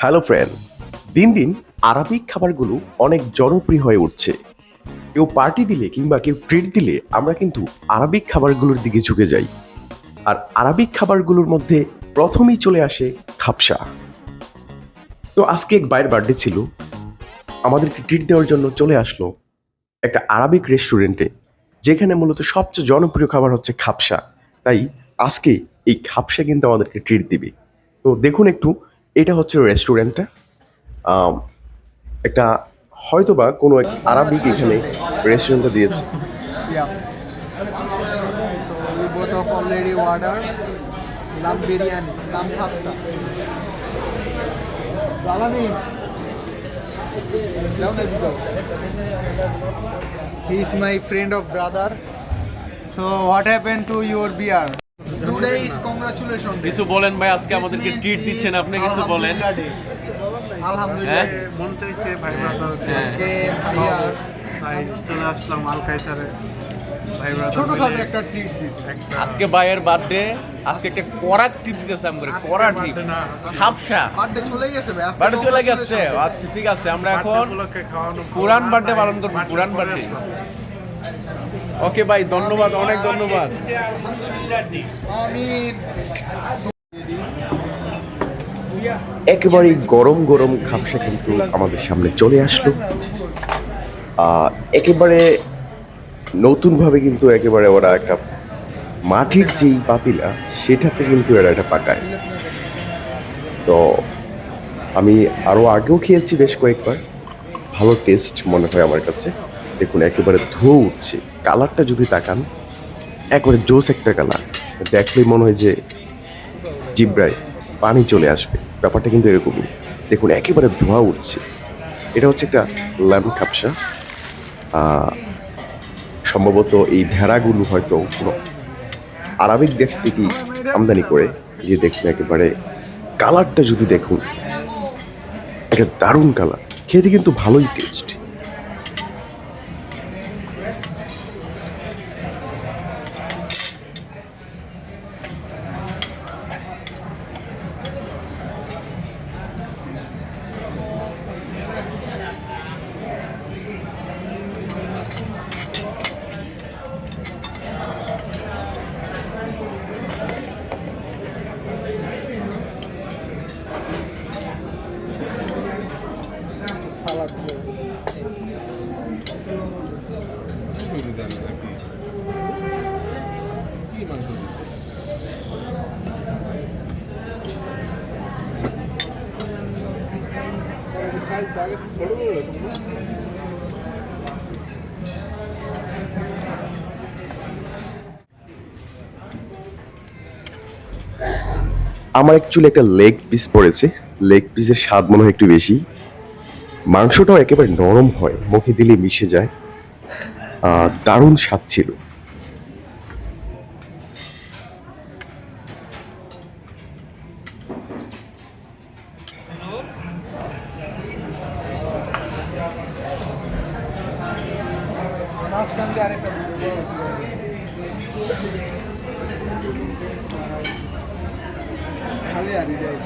Hello friend, দিন দিন Arabic খাবারগুলো অনেক জনপ্রিয় হয়ে উঠছে। কেউ পার্টি দিলে কিংবা কেউ ট্রিট দিলে আমরা কিন্তু আরবিক খাবারগুলোর দিকে ঝুঁকে যাই। আর আরবিক খাবারগুলোর মধ্যে প্রথমেই চলে আসে খাপসা। তো আজকে এক বাইরের বার্থডে ছিল। আমাদেরকে ট্রিট দেওয়ার জন্য চলে আসলো একটা আরবিক রেস্টুরেন্টে যেখানে মূলত সবচেয়ে জনপ্রিয় খাবার হচ্ছে খাপসা। তাই আজকে এই খাপসা কিন্তু আমাদেরকে ট্রিট দিবে। তো দেখুন একটু এটা হচ্ছে রেস্টুরেন্টটা একটা হয়তোবা কোনো এক আরবিক এখানে রেস্টুরেন্টটা দিয়েছে. He is my friend of brother. So what happened to your beer? কিছু বলেন ভাই আজকে আমাদেরকে ট্রিট দিচ্ছেন আপনি কিছু বলেন। আলহামদুলিল্লাহ হ্যাঁ? মন চাইছে ভাই হ্যাঁ। আজকে ভাইয়ার চলে আসলাম আল কাইসারে ছোটখাটো একটা ট্রিট দিতে। আজকে ভাইয়ের বার্থডে আজকে একটা কড়া ট্রিপ দিতেছে আমরা কড়া ট্রিপ হাফসা। বার্থডে চলে গেছে ভাই বার্থডে চলে গেছে। আচ্ছা ঠিক আছে আমরা এখন পুরান বার্থডে পালন করব পুরান বার্থডে ওকে ভাই ধন্যবাদ অনেক ধন্যবাদ। একেবারেই গরম গরম খাপসা কিন্তু আমাদের সামনে চলে আসলো। একেবারে নতুনভাবে কিন্তু একেবারে ওরা একটা মাটির যেই পাতিলা সেটাতে কিন্তু এরা এটা পাকায়। তো আমি আরও আগেও খেয়েছি বেশ কয়েকবার। ভালো টেস্ট মনে হয় আমার কাছে। দেখুন, একেবারে ধুয়ো উঠছে। কালারটা যদি তাকান, একবারে জোস একটা কালার। দেখলেই মনে হয় যে জিব্রায় পানি চলে আসবে। ব্যাপারটা কিন্তু এরকমই। দেখুন, একেবারে ধোঁয়া উঠছে। এটা হচ্ছে একটা ল্যাম্প খাপসা সম্ভবত এই ভেড়াগুলো হয়তো কোনো আরবিক দেশ থেকেই আমদানি করে। যে দেখুন, একেবারে কালারটা যদি দেখুন, একটা দারুণ কালার। খেতে কিন্তু ভালোই টেস্ট। আমার অ্যাকচুয়ালি একটা লেগ পিস পড়েছে। লেগ পিসের স্বাদ মনে হয় একটু বেশি। মাংসটাও একেবারে নরম হয়, মুখে দিলে মিশে যায়। দারুণ স্বাদ ছিল। মাঝখান দিয়ে আরেকটা। খালি আরি দেয়